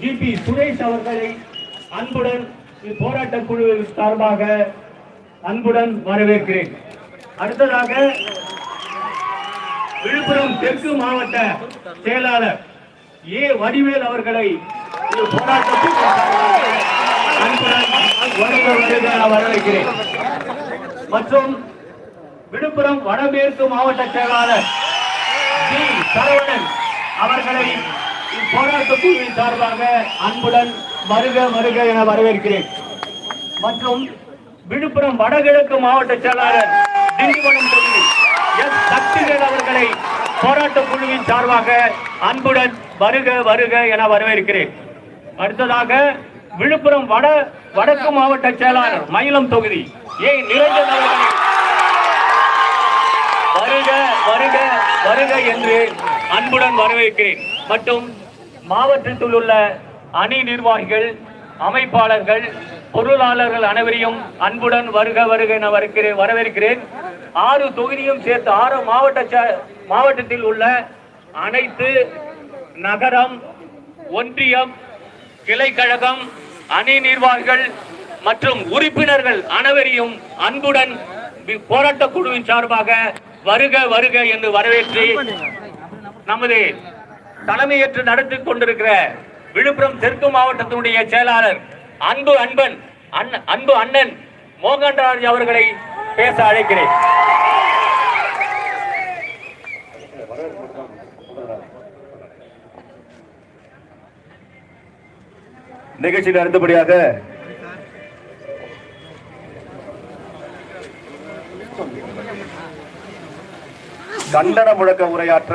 GB Suresh அவர்களை அன்புடன் போராட்ட குழு சார்பாக அன்புடன் வரவேற்கிறேன். அடுத்ததாக விழுப்புரம் தெற்கு மாவட்ட செயலாளர் ஏ வடிவேல் அவர்களை இந்த போராட்ட அன்புடன் வரவேற்கிறேன். மற்றும் விழுப்புரம் வடமேற்கு மாவட்ட செயலாளர் ஜி சரவணன் அவர்களை இப்போராட்ட குழுவின் சார்பாக அன்புடன் வருக வருக என வரவேற்கிறேன். மற்றும் விழுப்புரம் வடகிழக்கு மாவட்ட செயலாளர் திண்டிவனம் தொகுதி எஸ். சக்திவேல் அவர்களை போராட்ட குழுவின் சார்பாக அன்புடன் வருக வருக என வரவேற்கிறேன். அடுத்ததாக விழுப்புரம் வட வடக்கு மாவட்ட செயலாளர் மயிலம் தொகுதி ஏ. நிரஞ்சன் அவர்களை வருக வருக வருக என்று அன்புடன் வரவேற்கிறேன். மற்றும் மாவட்டத்தில் உள்ள அணி நிர்வாகிகள் அமைப்பாளர்கள் பொருளாளர்கள் அனைவரையும் அன்புடன் வருக வருக என வரவேற்கிறேன். ஆறு தொகுதியும் சேர்த்து ஆறு மாவட்ட மாவட்டத்தில் உள்ள அனைத்து நகரம் ஒன்றியம் கிளைக்கழகம் அணி நிர்வாகிகள் மற்றும் உறுப்பினர்கள் அனைவரையும் அன்புடன் போராட்ட குழுவின் சார்பாக வருக வருக என்று வரவேற்று நமது தலைமையேற்று நடத்தி கொண்டிருக்கிற விழுப்புரம் தெற்கு மாவட்டத்தினுடைய செயலாளர் அன்பு அன்பன் அன்பு அண்ணன் மோகன்ராஜ் அவர்களை பேச அழைக்கிறேன். நிகழ்ச்சியில் அடுத்தபடியாக கண்டன முழக்க உரையாற்ற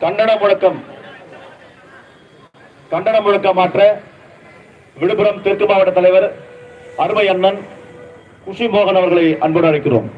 கண்டன முழக்கம். கண்டன முழக்கம் மாற்ற விழுப்புரம் தெற்கு மாவட்ட தலைவர் அருமை அண்ணன் குஷி மோகன் அவர்களை அன்புடன் அழைக்கிறோம்.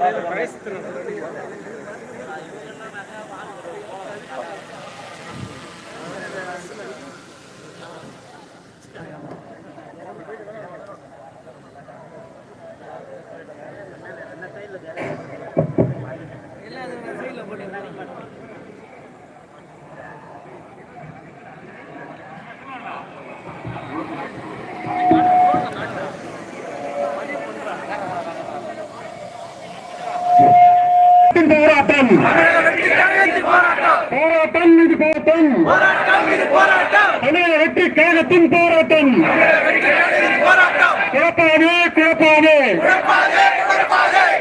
போராட்டம் போராட்டம் தமிழக வெற்றி கழகத்தின் போராட்டம். குழப்பாது குழப்பாது.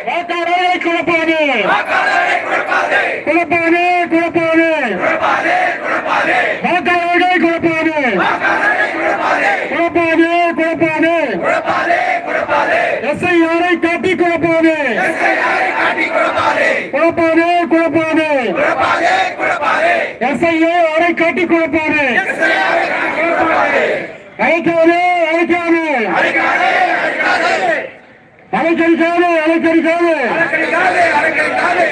வாக்காளரை குழப்பாது. குழப்பாது குழப்பாது. வாக்காளர்களை குழப்பாது. குழப்பாது குழப்பாது. எஸ்ஐஆரை காட்டி குழப்பாது. குழப்பாது குழப்பாது எஸ்ஐஏ அரை காட்டி குழப்பாது அழைக்காது அழைக்காது. அலைக்கடிக்காது அலைக்கடிக்காது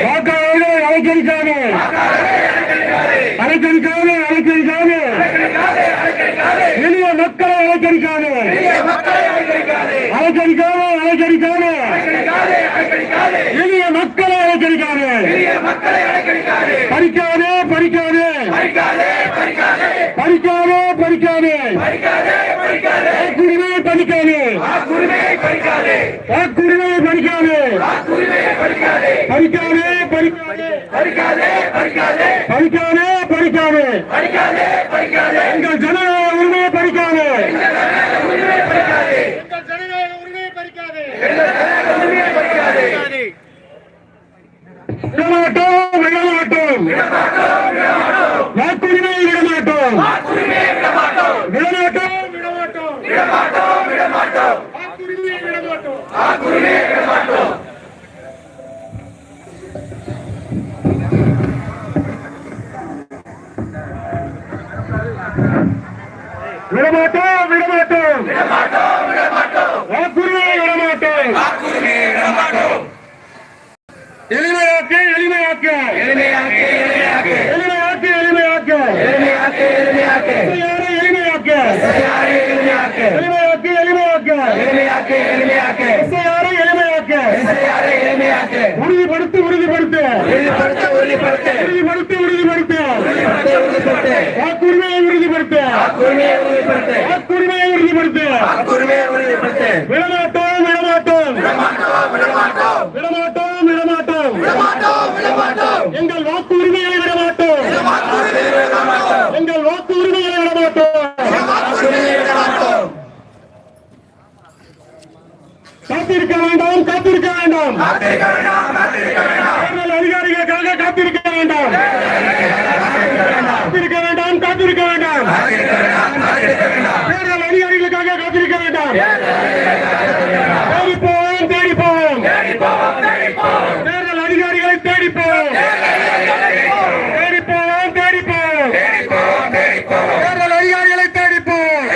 வாக்காளர்களை அலைக்கடிக்காது அலைக்கடிக்காது அலைக்கடிக்காது எளிய மக்களை அலைக்கடிக்காது அலைக்கடிக்காது அலைக்கடிக்காது எளிய மக்களை அலைக்கடிக்காது படிக்காதே பறிக்காதே படிக்காதே படிக்காதே படிக்காதே படிக்காதே படிக்காதே படிக்காதே படிக்காதே படிக்காதே பறிக்காதே எங்கள் ஜனநாயக உரிமையை பறிக்காதே விடமாட்டோம் விடமாட்டோம் வாக்குரிமையை விடமாட்டோம் விடமாட்டோம் விடமாட்டோம் வாக்குரிமையை விடமாட்டோம் விடமாட்டோம். விடமாட்டோம் வாக்குரிமையை விடமாட்டோம் எளிமையாக்க. எளிமையாக்க எளிமையாக்க. எளிமையாக்க எளிமையாக்க. எளிமையாக்க எளிமையாக்க. எஸ்ஐஆரை எளிமையாக்க. உறுதிப்படுத்து உறுதிப்படுத்து. உறுதிப்படுத்து உறுதிப்படுத்து. வாக்குரிமையை உறுதிப்படுத்து. வாக்குரிமையை உறுதிப்படுத்து. விடமாட்டோம் விடமாட்டோம் விடமாட்டோம் விடமாட்டோம் எங்கள் வாக்குரிமையை விடமாட்டோம் எங்கள் வாக்குரிமையை விடமாட்டோம் காத்திருக்க வேண்டாம் காத்திருக்க வேண்டாம் தேர்தல் அதிகாரிகளுக்காக காத்திருக்க வேண்டாம் காத்திருக்க வேண்டாம் காத்திருக்க வேண்டாம் தேர்தல் அதிகாரிகளுக்காக காத்திருக்க வேண்டாம். தேடி போவோம் தேடி போவோம் தேர்தல் அதிகாரிகளை தேடி போவோம் தேடி போவோம் தேடி போவோம் தேர்தல் அதிகாரிகளை தேடி போவோம்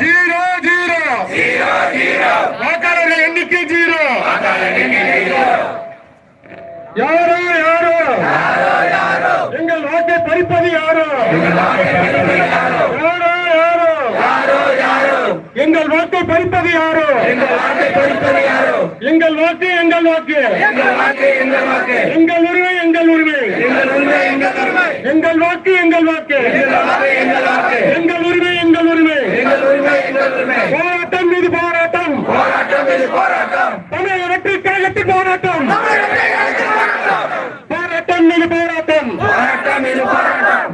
ஜீரோ ஜீரோ. வாக்காளர்கள் எண்ணிக்கை ஜீரோ. யாரோ யாரோ? எங்கள் வாக்கை பறிப்பது யாரோ? யாரோ? யாரோ எங்கள் வாக்கை பறிப்பது யாரோ? எங்கள் வாக்கு எங்கள் வாக்கு எங்கள் உரிமை எங்கள் உரிமை. எங்கள் வாக்கு எங்கள் வாக்கு. எங்கள் உரிமை எங்கள் உரிமை. போராட்டம் மீது போராட்டம். தமிழக வெற்றி கழகத்தின் போராட்டம் போராட்டம் மீது போராட்டம்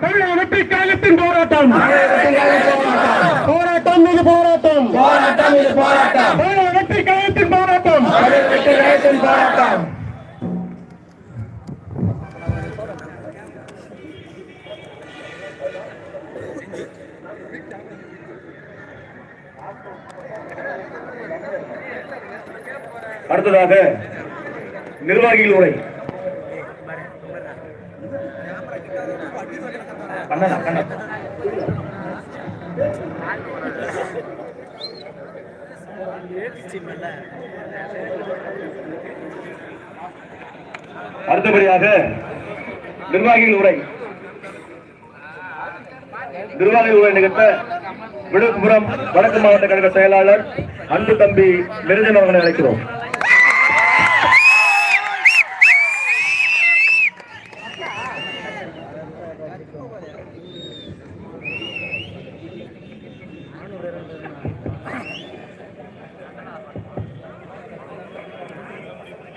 தமிழக வெற்றி கழகத்தின் போராட்டம் போராட்டம் மீது போராட்டம் தமிழக வெற்றி கழகத்தின் போராட்டம் அடுத்ததாக நிர்வாகிகள் உரை. கண்ணனா கண்ணன். அடுத்தபடியாக நிர்வாகிகள் உரை. நிர்வாகிகள் உரை நிகழ்த்த விழுப்புரம் வடக்கு மாவட்ட கழக செயலாளர் அன்பு தம்பி மெருதன் அவர்களை அழைக்கிறோம்.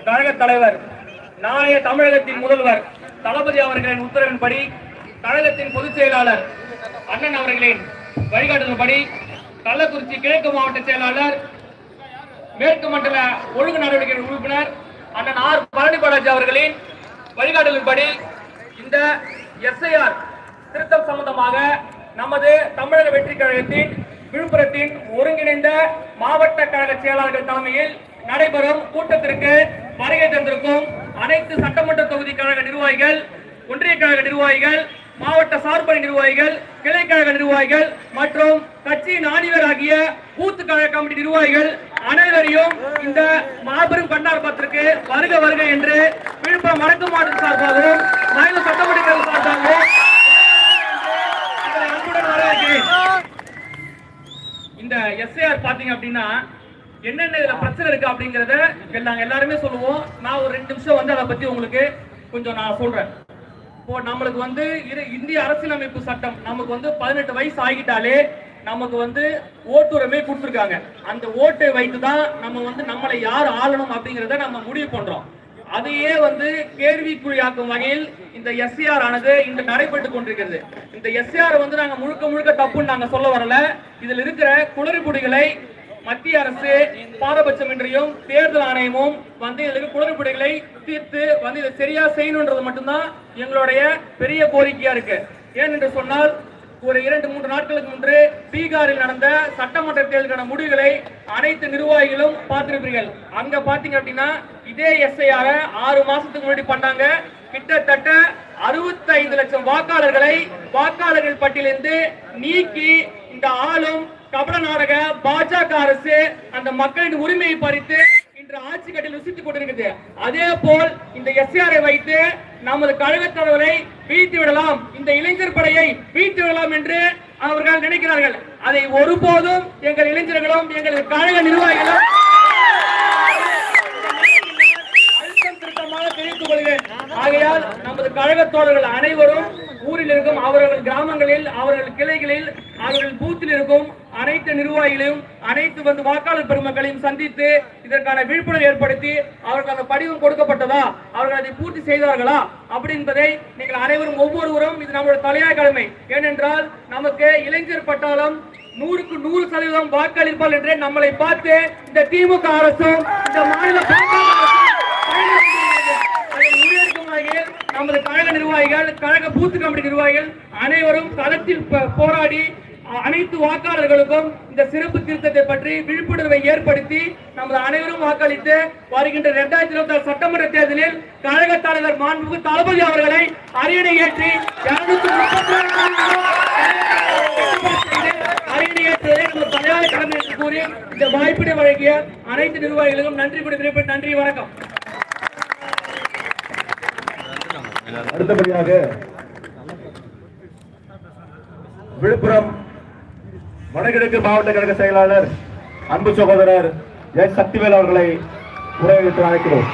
கழக தலைவர் நாளைய தமிழகத்தின் முதல்வர் தளபதி அவர்களின் உத்தரவின்படி கழகத்தின் பொதுச் செயலாளர் அண்ணன் அவர்களின் வழிகாட்டுதல்படி கள்ளக்குறிச்சி கிழக்கு மாவட்ட செயலாளர் மேற்கு மண்டல ஒழுங்கு நடவடிக்கை உறுப்பினர் அண்ணன் ஆர் பழனி பாலாஜி அவர்களின் வழிகாட்டுதலின்படி இந்த எஸ்ஐஆர் திருத்தம் சம்பந்தமாக நமது தமிழக வெற்றி கழகத்தின் விழுப்புரத்தின் ஒருங்கிணைந்த மாவட்ட கழக செயலாளர்கள் தலைமையில் நடைபெறும் கூட்டத்திற்கு வருகை தந்திருக்கும் அனைத்து சட்டமன்ற தொகுதி கழக நிர்வாகிகள் ஒன்றிய கழக நிர்வாகிகள் மாவட்ட சார்பணி நிர்வாகிகள் கிளை கழக நிர்வாகிகள் மற்றும் கட்சியின் ஆணிவர் ஆகிய பூத்து கழக கமிட்டி நிர்வாகிகள் அனைவரையும் இந்த மாபெரும் கண்ணார்பத்திற்கு வருக வருக என்று விழுப்புரம் வடக்கு மாவட்ட சார்பாகவும் மயிலம் சட்டமன்ற சார்பாகவும் இந்த எஸ்ஏஆர் பாத்தீங்க அப்படின்னா என்னென்ன இதுல பிரச்சனை இருக்கு அப்படிங்கறத நாங்க எல்லாருமே சொல்லுவோம். நான் ஒரு ரெண்டு நிமிஷம் வந்து அதை பத்தி உங்களுக்கு கொஞ்சம் நான் சொல்றேன். இப்போ நம்மளுக்கு வந்து இரு- இந்திய அரசியலமைப்பு சட்டம் நமக்கு வந்து பதினெட்டு வயசு ஆகிட்டாலே நமக்கு வந்து ஓட்டுரிமை கொடுத்துருக்காங்க. அந்த ஓட்டை வைத்து தான் நம்ம வந்து நம்மளை யார் ஆளணும் அப்படிங்கிறத நம்ம முடிவு பண்றோம். அதையே வந்து கேள்விக்குறியாக்கும் வகையில் இந்த எஸ்சிஆர் ஆனது இன்று நடைபெற்று கொண்டிருக்கிறது. இந்த எஸ்சிஆர் வந்து நாங்க முழுக்க முழுக்க தப்புன்னு நாங்க சொல்ல வரல. இதில் இருக்கிற குளறுபடிகளை மத்திய அரசு பாரபட்சம் இன்றியும் தேர்தல் ஆணையமும் வந்து இதற்கு குளறுபடிகளை தீர்த்து வந்து இதை சரியா செய்யணுன்றது மட்டும்தான் எங்களுடைய பெரிய கோரிக்கையா இருக்கு. ஏனென்று சொன்னால் ஒரு இரண்டு மூன்று நாட்களுக்கு முன்பு பீகாரில் நடந்த சட்டமன்ற தேர்தலுக்கான முடிவுகளை அனைத்து நிர்வாகிகளும் பார்த்திருப்பீர்கள். அங்க பாத்தீங்க அப்படின்னா இதே எஸ்ஐஆர ஆறு மாசத்துக்கு முன்னாடி பண்ணாங்க. கிட்டத்தட்ட 65 லட்சம் வாக்காளர்களை வாக்காளர்கள் பட்டியலிருந்து நீக்கி இந்த ஆளும் கபட நாடக பாஜக அரசு அந்த மக்களின் உரிமையை பறித்து இன்று ஆட்சி கட்டில் ருசித்துக் கொண்டிருக்கிறது. அதே போல் இந்த எஸ்ஆரை வைத்து நமது கழகத் தலைவரை வீழ்த்தி விடலாம். இந்த இளைஞர் படையை வீழ்த்தி விடலாம் என்று அவர்கள் நினைக்கிறார்கள். அதை ஒருபோதும் எங்கள் இளைஞர்களும் எங்கள் கழக நிர்வாகிகளும் திருத்தமாக கொள்கிறேன். ஆகையால் நமது கழகத்தோழர்கள் அனைவரும் ஊரில் இருக்கும் அவர்கள் கிராமங்களில் அவர்கள் கிளைகளில் அவர்கள் பூத்தில் இருக்கும் அனைத்து நிர்வாகிகளையும் அனைத்து வந்து வாக்காளர் பெருமக்களையும் சந்தித்து இதற்கான விழிப்புணர்வு ஏற்படுத்தி அவர்கள் அந்த படிவம் கொடுக்கப்பட்டதா? அவர்கள் அதை பூர்த்தி செய்தார்களா? அப்படி என்பதை நீங்கள் அனைவரும் ஒவ்வொருவரும் இது நம்முடைய தலையாய கடமை. ஏனென்றால் நமக்கு இளைஞர் பட்டாளம் நூறுக்கு நூறு சதவீதம் வாக்களிப்பால் என்று நம்மளை பார்த்து இந்த திமுக அரசும் இந்த மாநில அதை நமது கழக நிர்வாகிகள் கழக பூத்து கமிட்டி நிர்வாகிகள் அனைவரும் களத்தில் போராடி அனைத்து வாக்காளர்களுக்கும் இந்த சிறப்பு திருத்தத்தை பற்றி விழிப்புணர்வை ஏற்படுத்தி நமது அனைவரும் வாக்களித்து வருகின்ற இரண்டாயிரத்தி இருபத்தி ஆறு சட்டமன்ற தேர்தலில் கழக தலைவர் மாண்புமிகு தளபதி அவர்களை அரியணை ஏற்றி இருநூத்தி அரியணை ஏற்றுவதை நமது தலையாய கடமை என்று கூறி இந்த வாய்ப்பினை வழங்கிய அனைத்து நிர்வாகிகளுக்கும் நன்றி கூறி நன்றி வணக்கம். அடுத்தபடியாக விழுப்புரம் வடகிழக்கு மாவட்ட கழக செயலாளர் அன்பு சகோதரர் எஸ் சக்திவேல் அவர்களை உரையிட்டு அழைக்கிறோம்.